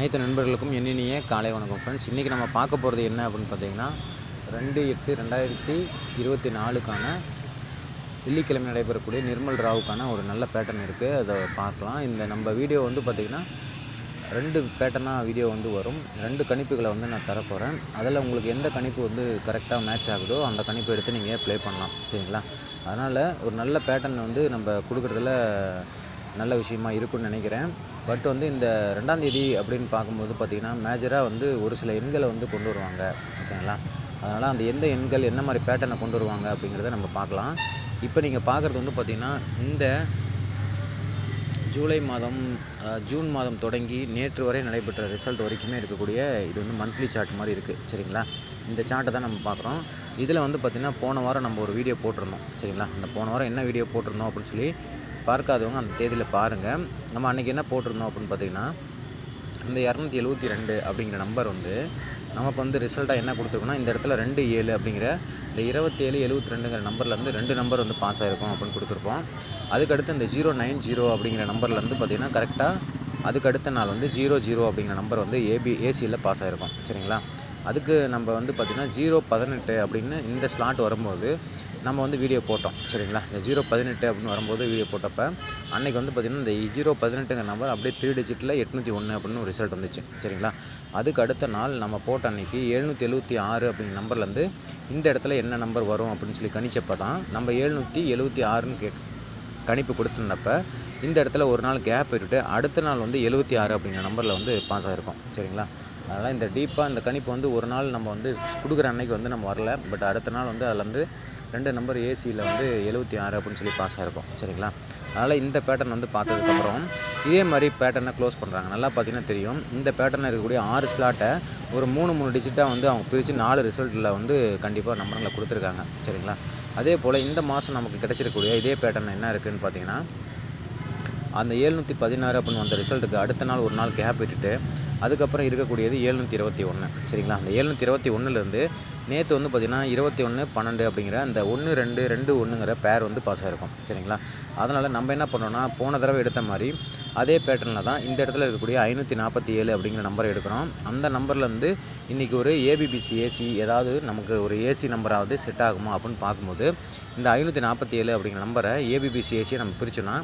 அனைத்து நண்பர்களுக்கும் எண்ணினிய காலை வணக்கம் ஃப்ரெண்ட்ஸ் இன்றைக்கி நம்ம பார்க்க போகிறது என்ன அப்படின்னு பார்த்தீங்கன்னா ரெண்டு எட்டு ரெண்டாயிரத்தி இருபத்தி நாலுக்கான வெள்ளிக்கிழமை நடைபெறக்கூடிய நிர்மல் ராவுக்கான ஒரு நல்ல பேட்டர்ன் இருக்குது அதை பார்க்கலாம். இந்த நம்ம வீடியோ வந்து பார்த்திங்கன்னா ரெண்டு பேட்டர்னாக வீடியோ வந்து வரும். ரெண்டு கணிப்புகளை வந்து நான் தரப்போகிறேன் அதில் உங்களுக்கு எந்த கணிப்பு வந்து கரெக்டாக மேட்ச் ஆகுதோ அந்த கணிப்பை எடுத்து நீங்கள் ப்ளே பண்ணலாம். சரிங்களா? அதனால் ஒரு நல்ல பேட்டர்ன் வந்து நம்ம கொடுக்குறதுல நல்ல விஷயமா இருக்கும்னு நினைக்கிறேன். பட் வந்து இந்த ரெண்டாம் தேதி அப்படின்னு பார்க்கும்போது பார்த்திங்கன்னா மேஜராக வந்து ஒரு சில எண்களை வந்து கொண்டு வருவாங்க. ஓகேங்களா? அதனால் அந்த எந்த எண்கள் என்ன மாதிரி பேட்டர்னை கொண்டு வருவாங்க அப்படிங்கிறத நம்ம பார்க்கலாம். இப்போ நீங்கள் பார்க்குறது வந்து பார்த்திங்கன்னா இந்த ஜூலை மாதம் ஜூன் மாதம் தொடங்கி நேற்று வரை நடைபெற்ற ரிசல்ட் வரைக்குமே இருக்கக்கூடிய இது வந்து மந்த்லி சார்ட் மாதிரி இருக்குது சரிங்களா? இந்த சார்ட்டை தான் நம்ம பார்க்குறோம். இதில் வந்து பார்த்திங்கன்னா போன வாரம் நம்ம ஒரு வீடியோ போட்டிருந்தோம். சரிங்களா? அந்த போன வாரம் என்ன வீடியோ போட்டிருந்தோம் அப்படின்னு சொல்லி பார்க்காதவங்க அந்த தேதியில் பாருங்கள் நம்ம அன்றைக்கி என்ன போட்டிருந்தோம் அப்படின்னு பார்த்தீங்கன்னா இந்த இரநூத்தி எழுபத்தி ரெண்டு அப்படிங்கிற நம்பர் வந்து நமக்கு வந்து ரிசல்ட்டாக என்ன கொடுத்துருக்கோன்னா இந்த இடத்துல ரெண்டு ஏழு அப்படிங்கிற இந்த இருபத்தேழு எழுபத்தி ரெண்டுங்கிற நம்பர்லேருந்து ரெண்டு நம்பர் வந்து பாஸ் ஆகிருக்கும் அப்படின்னு கொடுத்துருப்போம். அதுக்கடுத்து இந்த ஜீரோ நைன் ஜீரோ அப்படிங்கிற நம்பர்லேருந்து பார்த்திங்கன்னா கரெக்டாக அதுக்கு அடுத்த நாள் வந்து ஜீரோ ஜீரோ அப்படிங்கிற நம்பர் வந்து ஏபி ஏசியில் பாஸ் ஆகிருக்கும் சரிங்களா? அதுக்கு நம்ம வந்து பார்த்திங்கன்னா ஜீரோ பதினெட்டு அப்படின்னு இந்த ஸ்லாட் வரும்போது நம்ம வந்து வீடியோ போட்டோம் சரிங்களா? இந்த ஜீரோ பதினெட்டு அப்படின்னு வரும்போது வீடியோ போட்டப்போ அன்றைக்கி வந்து பார்த்திங்கன்னா இந்த ஜீரோ பதினெட்டுங்கிற நம்பர் அப்படியே த்ரீ டிஜிட்டில் எட்நூற்றி ஒன்று அப்படின்னு ஒரு ரிசல்ட் வந்துச்சு சரிங்களா? அதுக்கு அடுத்த நாள் நம்ம போட்ட அன்னைக்கு எழுநூற்றி எழுபத்தி ஆறு அப்படிங்கிற நம்பர்லேருந்து இந்த இடத்துல என்ன நம்பர் வரும் அப்படின்னு சொல்லி கணிச்சப்போ தான் நம்ம எழுநூற்றி எழுபத்தி ஆறுன்னு கே கணிப்பு கொடுத்துருந்தப்ப இந்த இடத்துல ஒரு நாள் கேப் விட்டுட்டு அடுத்த நாள் வந்து எழுபத்தி ஆறு அப்படிங்கிற நம்பரில் வந்து பாஸ் ஆகிருக்கும் சரிங்களா? அதனால் இந்த டீப்பாக இந்த கணிப்பு வந்து ஒரு நாள் நம்ம வந்து கொடுக்குற அன்னைக்கு வந்து நம்ம வரல பட் அடுத்த நாள் வந்து அதில் வந்து ரெண்டு நம்பர் ஏசியில் வந்து எழுபத்தி ஆறு அப்படின்னு சொல்லி பாஸ் ஆகிருக்கும் சரிங்களா? அதனால் இந்த பேட்டர்ன் வந்து பார்த்ததுக்கப்புறம் இதே மாதிரி பேட்டர்னை க்ளோஸ் பண்ணுறாங்க நல்லா பார்த்தீங்கன்னா தெரியும். இந்த பேட்டர்னில் இருக்கக்கூடிய ஆறு ஸ்லாட்டை ஒரு மூணு மூணு டிஜிட்டாக வந்து அவங்க பிரித்து நாலு ரிசல்ட்டில் வந்து கண்டிப்பாக நம்பருங்களை கொடுத்துருக்காங்க. சரிங்களா? அதே போல் இந்த மாதம் நமக்கு கிடைச்சிருக்கக்கூடிய இதே பேட்டர்ன் என்ன இருக்குதுன்னு பார்த்தீங்கன்னா அந்த ஏழ்நூற்றி பதினாறு அப்படின்னு வந்த ரிசல்ட்டுக்கு அடுத்த நாள் ஒரு நாள் கேப் விட்டுட்டு அதுக்கப்புறம் இருக்கக்கூடியது ஏழ்நூற்றி இருபத்தி ஒன்று சரிங்களா? அந்த ஏழ்நூற்றி இருபத்தி ஒன்றுலேருந்து நேற்று வந்து பார்த்திங்கன்னா இருபத்தி ஒன்று பன்னெண்டு அப்படிங்கிற அந்த ஒன்று ரெண்டு ரெண்டு ஒன்றுங்கிற பேர் வந்து பாஸ் ஆகிருக்கும் சரிங்களா? அதனால் நம்ம என்ன பண்ணோன்னா போன தடவை எடுத்த மாதிரி அதே பேட்டர்னில் தான் இந்த இடத்துல இருக்கக்கூடிய ஐநூற்றி நாற்பத்தி ஏழு அப்படிங்கிற நம்பரை எடுக்கிறோம். அந்த நம்பர்லேருந்து இன்றைக்கி ஒரு ஏபிபிசி ஏசி ஏதாவது நமக்கு ஒரு ஏசி நம்பராவது செட் ஆகுமா அப்படின்னு பார்க்கும்போது இந்த ஐநூற்றி நாற்பத்தி ஏழு அப்படிங்கிற நம்பரை ஏபிபிசி ஏசியை நம்ம பிரிச்சோன்னா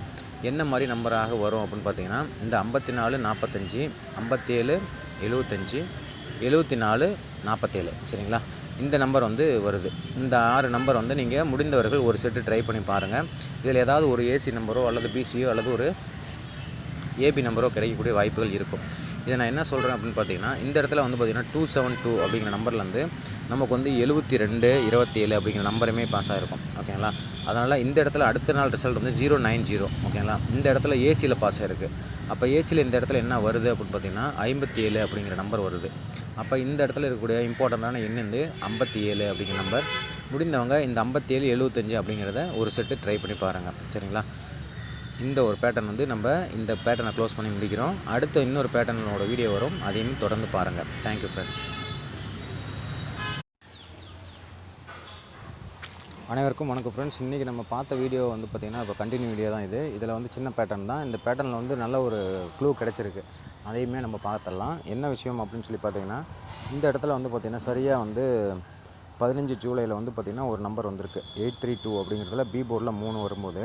என்ன மாதிரி நம்பராக வரும் அப்படின்னு பார்த்தீங்கன்னா இந்த ஐம்பத்தி நாலு நாற்பத்தஞ்சி ஐம்பத்தேழு எழுபத்தஞ்சி எழுபத்தி நாலு நாற்பத்தேழு சரிங்களா? இந்த நம்பர் வந்து வருது. இந்த ஆறு நம்பர் வந்து நீங்கள் முடிந்தவர்கள் ஒரு செட்டு ட்ரை பண்ணி பாருங்கள் இதில் ஏதாவது ஒரு ஏசி நம்பரோ அல்லது பிசியோ அல்லது ஒரு ஏபி நம்பரோ கிடைக்கக்கூடிய வாய்ப்புகள் இருக்கும். இதை நான் என்ன சொல்கிறேன் அப்படின்னு பார்த்தீங்கன்னா இந்த இடத்துல வந்து பார்த்தீங்கன்னா டூ செவன் டூ அப்படிங்கிற நம்பர்லேருந்து நமக்கு வந்து எழுபத்தி ரெண்டு இருபத்தி ஏழு அப்படிங்கிற நம்பருமே பாஸ் ஆகிருக்கும் ஓகேங்களா அதனால் இந்த இடத்துல அடுத்த நாள் ரிசல்ட் வந்து ஜீரோ நைன் ஜீரோ ஓகேங்களா இந்த இடத்துல ஏசியில் பாஸ் ஆகிருக்கு அப்போ ஏசியில் இந்த இடத்துல என்ன வருது அப்படின்னு பார்த்தீங்கன்னா ஐம்பத்தி ஏழு அப்படிங்கிற நம்பர் வருது. அப்போ இந்த இடத்துல இருக்கக்கூடிய இம்பார்ட்டண்ட்டான எண் வந்து ஐம்பத்தி ஏழு அப்படிங்கிற நம்பர் முடிந்தவங்க இந்த ஐம்பத்தி ஏழு எழுபத்தஞ்சு அப்படிங்கிறத ஒரு செட்டு ட்ரை பண்ணி பாருங்கள் சரிங்களா? இந்த ஒரு பேட்டர்ன் வந்து நம்ம இந்த பேட்டர்னை க்ளோஸ் பண்ணி முடிக்கிறோம். அடுத்த இன்னொரு பேட்டர்னோட வீடியோ வரும். அதையும் தொடர்ந்து பாருங்கள் தேங்க்யூ ஃப்ரெண்ட்ஸ் அனைவருக்கும் வணக்கம் ஃப்ரெண்ட்ஸ் இன்றைக்கி நம்ம பார்த்த வீடியோ வந்து பார்த்திங்கன்னா இப்போ கண்டினியூ வீடியோ தான் இது. இதில் வந்து சின்ன பேட்டர்ன் தான். இந்த பேட்டர்னில் வந்து நல்ல ஒரு க்ளூ கிடச்சிருக்கு. அதையுமே நம்ம பார்த்துடலாம். என்ன விஷயம் அப்படின்னு சொல்லி பார்த்தீங்கன்னா இந்த இடத்துல வந்து பார்த்திங்கன்னா சரியாக வந்து பதினஞ்சு ஜூலையில் வந்து பார்த்திங்கன்னா ஒரு நம்பர் வந்திருக்கு. எயிட் த்ரீ டூ அப்படிங்கிறதுல பி போர்டில் மூணு வரும்போது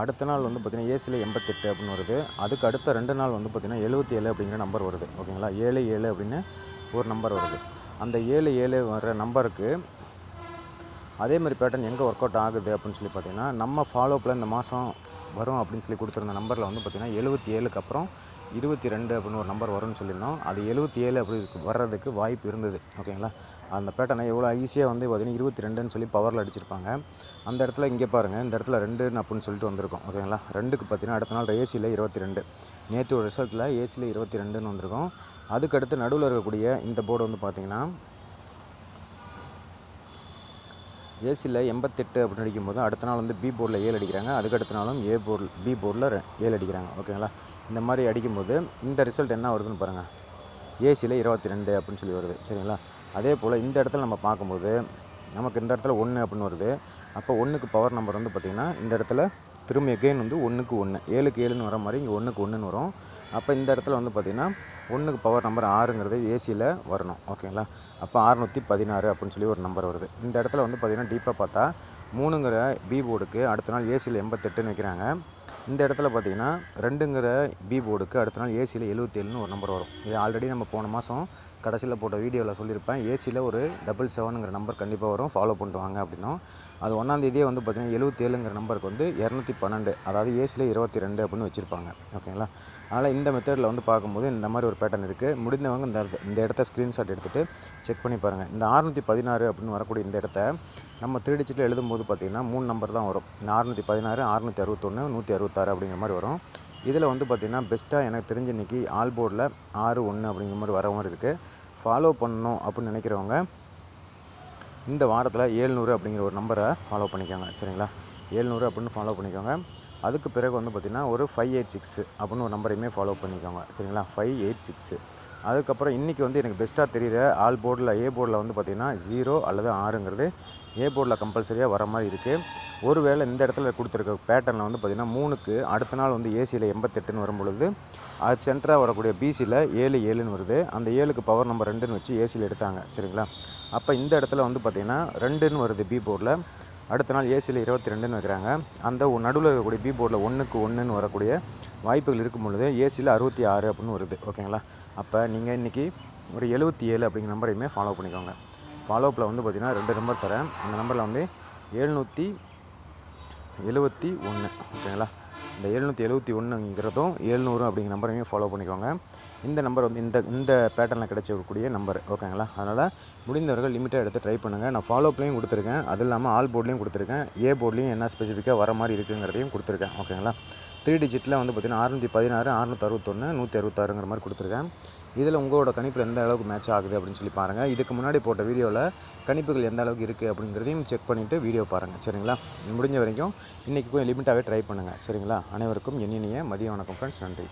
அடுத்த நாள் வந்து பார்த்திங்கன்னா ஏசியில் எண்பத்தெட்டு அப்படின்னு வருது. அதுக்கு அடுத்த ரெண்டு நாள் வந்து பார்த்திங்கன்னா எழுபத்தி ஏழு அப்படிங்கிற நம்பர் வருது. ஓகேங்களா? ஏழு ஏழு அப்படின்னு ஒரு நம்பர் வருது. அந்த ஏழு ஏழு வர நம்பருக்கு அதே மாதிரி பேட்டர்ன் எங்கே ஒர்க் அவுட் ஆகுது அப்படின்னு சொல்லி பார்த்தீங்கன்னா நம்ம ஃபாலோப்பில் இந்த மாதம் வரும் அப்படின்னு சொல்லி கொடுத்துருந்த நம்பரில் வந்து பார்த்திங்கன்னா எழுபத்தி ஏழுக்கு அப்புறம் இருபத்தி ரெண்டு அப்படின்னு ஒரு நம்பர் வரும்னு சொல்லியிருந்தோம். அது எழுபத்தி ஏழு அப்படி வர்றதுக்கு வாய்ப்பு இருந்தது. ஓகேங்களா? அந்த பேட்டனை எவ்வளோ ஈஸியாக வந்து பார்த்திங்கன்னா இருபத்தி ரெண்டுன்னு சொல்லி பவரில் அடிச்சிருப்பாங்க. அந்த இடத்துல இங்கே பாருங்கள் இந்த இடத்துல ரெண்டுன்னு அப்படின்னு சொல்லிட்டு வந்திருக்கும். ஓகேங்களா? ரெண்டுக்கு பார்த்தீங்கன்னா அடுத்த நாள் ஏசியில் இருபத்தி ரெண்டு. நேற்று ஒரு ரிசல்ட்டில் ஏசியில் இருபத்தி ரெண்டுன்னு வந்திருக்கும். அதுக்கடுத்து நடுவில் இருக்கக்கூடிய இந்த போர்டு வந்து பார்த்திங்கன்னா ஏசியில் எண்பத்தெட்டு அப்படின்னு அடிக்கும்போது அடுத்த நாள் வந்து பி போர்டில் ஏழு அடிக்கிறாங்க. அதுக்கு அடுத்த நாளும் ஏ போர்டில் பி போர்டில் ஏழு அடிக்கிறாங்க. ஓகேங்களா? இந்த மாதிரி அடிக்கும்போது இந்த ரிசல்ட் என்ன வருதுன்னு பாருங்கள் ஏசியில் இருபத்தி ரெண்டு அப்படின்னு சொல்லி வருது. சரிங்களா? அதே போல் இந்த இடத்துல நம்ம பார்க்கும்போது நமக்கு இந்த இடத்துல ஒன்று அப்படின்னு வருது. அப்போ ஒன்றுக்கு பவர் நம்பர் வந்து பார்த்திங்கன்னா இந்த இடத்துல திரும்ப எகெயின் வந்து ஒன்றுக்கு ஒன்று ஏழுக்கு ஏழுன்னு வர மாதிரி இங்கே ஒன்றுக்கு ஒன்றுன்னு வரும். அப்போ இந்த இடத்துல வந்து பார்த்திங்கன்னா ஒன்றுக்கு பவர் நம்பர் ஆறுங்கிறது ஏசியில் வரணும். ஓகேங்களா அப்போ அறுநூற்றி பதினாறு அப்படின்னு சொல்லி ஒரு நம்பர் வருது. இந்த இடத்துல வந்து பார்த்திங்கன்னா டீப்பாக பார்த்தா மூணுங்கிற பி போர்டுக்கு அடுத்த நாள் ஏசியில் எண்பத்தெட்டுன்னு வைக்கிறாங்க. இந்த இடத்துல பார்த்தீங்கன்னா ரெண்டுங்கிற பி போர்டுக்கு அடுத்த நாள் ஏசியில் எழுபத்தேழுன்னு ஒரு நம்பர் வரும். இது ஆல்ரெடி நம்ம போன மாதம் கடைசியில் போட்ட வீடியோவில் சொல்லியிருப்பேன். ஏசியில் ஒரு டபுள் செவனுங்கிற நம்பர் கண்டிப்பாக வரும். ஃபாலோ பண்ணிட்டு வாங்க அப்படின்னும். அது ஒன்றாந்தேதியே வந்து பார்த்திங்கன்னா எழுபத்தேழுங்கிற நம்பருக்கு வந்து இரநூத்தி பன்னெண்டு அதாவது ஏசியில் இருபத்தி ரெண்டு அப்படின்னு வச்சுருப்பாங்க. ஓகேங்களா? அதனால் இந்த மெத்தடில் வந்து பார்க்கும்போது இந்த மாதிரி ஒரு பேட்டர்ன் இருக்குது முடிந்தவங்க இந்த இடத்த இந்த இடத்த ஸ்க்ரீன்ஷாட் எடுத்துகிட்டு செக் பண்ணி பாருங்கள் இந்த ஆறுநூற்றி பதினாறு அப்படின்னு வரக்கூடிய இந்த இடத்த நம்ம த்ரீ டிஜிட்டில் எழுதும்போது பார்த்திங்கன்னா மூணு நம்பர் தான் வரும். அறுநூற்றி பதினாறு அறுநூற்றி அறுபத்தொன்று நூற்றி அறுபத்தாறு அப்படிங்கிற மாதிரி வரும். இதில் வந்து பார்த்திங்கன்னா பெஸ்ட்டாக எனக்கு தெரிஞ்ச இன்றைக்கி ஆல் போர்டில் ஆறு ஒன்று அப்படிங்கிற மாதிரி வர மாதிரி இருக்குது ஃபாலோ பண்ணணும் அப்படின்னு நினைக்கிறவங்க இந்த வாரத்தில் ஏழ்நூறு அப்படிங்கிற ஒரு நம்பரை ஃபாலோ பண்ணிக்கோங்க. சரிங்களா? ஏழ்நூறு அப்படின்னு ஃபாலோ பண்ணிக்கோங்க. அதுக்கு பிறகு வந்து பார்த்திங்கன்னா ஒரு ஃபைவ் எயிட் சிக்ஸ் அப்படின்னு ஒரு நம்பரையுமே ஃபாலோ பண்ணிக்கோங்க. சரிங்களா? ஃபைவ் எயிட் சிக்ஸு அதுக்கப்புறம் இன்றைக்கி வந்து எனக்கு பெஸ்ட்டாக தெரிகிற ஆல் போர்டில் ஏ போர்டில் வந்து பார்த்திங்கன்னா ஜீரோ அல்லது ஆறுங்கிறது ஏ போர்டில் கம்பல்சரியாக வர மாதிரி இருக்குது ஒருவேளை இந்த இடத்துல கொடுத்துருக்க பேட்டர்னில் வந்து பார்த்திங்கன்னா மூணுக்கு அடுத்த நாள் வந்து ஏசியில் எண்பத்தெட்டுன்னு வரும் பொழுது அது சென்டராக வரக்கூடிய பிசியில் ஏழு ஏழுன்னு வருது. அந்த ஏழுக்கு பவர் நம்பர் ரெண்டுன்னு வச்சு ஏசியில் எடுத்தாங்க. சரிங்களா? அப்போ இந்த இடத்துல வந்து பார்த்திங்கன்னா ரெண்டுன்னு வருது பி போர்டில் அடுத்த நாள் ஏசியில் இருபத்தி ரெண்டுன்னு வைக்கிறாங்க. அந்த நடுவில் இருக்கக்கூடிய பி போர்டில் ஒன்றுக்கு ஒன்றுன்னு வரக்கூடிய வாய்ப்புகள் இருக்கும் பொழுது ஏசியில் அறுபத்தி ஆறு அப்படின்னு வருது. ஓகேங்களா? அப்போ நீங்கள் இன்றைக்கி ஒரு எழுபத்தி ஏழு அப்படிங்கிற நம்பரையுமே ஃபாலோ பண்ணிக்கோங்க. ஃபாலோப்பில் வந்து பார்த்திங்கன்னா ரெண்டு நம்பர் தரேன். அந்த நம்பரில் வந்து எழுநூற்றி எழுபத்தி ஒன்று ஓகேங்களா? இந்த எழுநூற்றி எழுபத்தி ஒன்றுங்கிறதும் எழுநூறு அப்படிங்கிற நம்பரையுமே ஃபாலோ பண்ணிக்கோங்க. இந்த நம்பர் வந்து இந்த இந்த பேட்டர்னில் கிடைச்சக்கூடிய நம்பர் ஓகேங்களா அதனால் முடிந்தவர்கள் லிமிட்டாக எடுத்து ட்ரை பண்ணுங்கள் நான் ஃபாலோப்லேயும் கொடுத்துருக்கேன். அது இல்லாமல் ஆல் போர்ட்லேயும் கொடுத்துருக்கேன். ஏ போர்ட்லேயும் என்ன ஸ்பெசிஃபிக்காக வர மாதிரி இருக்குங்கிறதையும் கொடுத்துருக்கேன். ஓகேங்களா த்ரீ டிஜிட்டில் வந்து பார்த்திங்கன்னா அறுநூற்றி பதினாறு அறுநூற்றி அறுபத்தொன்று நூற்றி அறுபத்தாறுங்கிற மாதிரி கொடுத்துருக்கேன். இதில் உங்களோட கணிப்பில் எந்த அளவுக்கு மேட்ச் ஆகுது அப்படின்னு சொல்லி பாருங்கள் இதுக்கு முன்னாடி போட்ட வீடியோவில் கணிப்புகள் எந்த அளவுக்கு இருக்குது அப்படிங்கிறதையும் செக் பண்ணிவிட்டு வீடியோ பாருங்கள் சரிங்களா? முடிஞ்ச வரைக்கும் இன்றைக்கி கொஞ்சம் லிமிட்டாகவே ட்ரை பண்ணுங்கள் சரிங்களா? அனைவருக்கும் எண்ணினிய மதிய வணக்கம் ஃப்ரெண்ட்ஸ் நன்றி.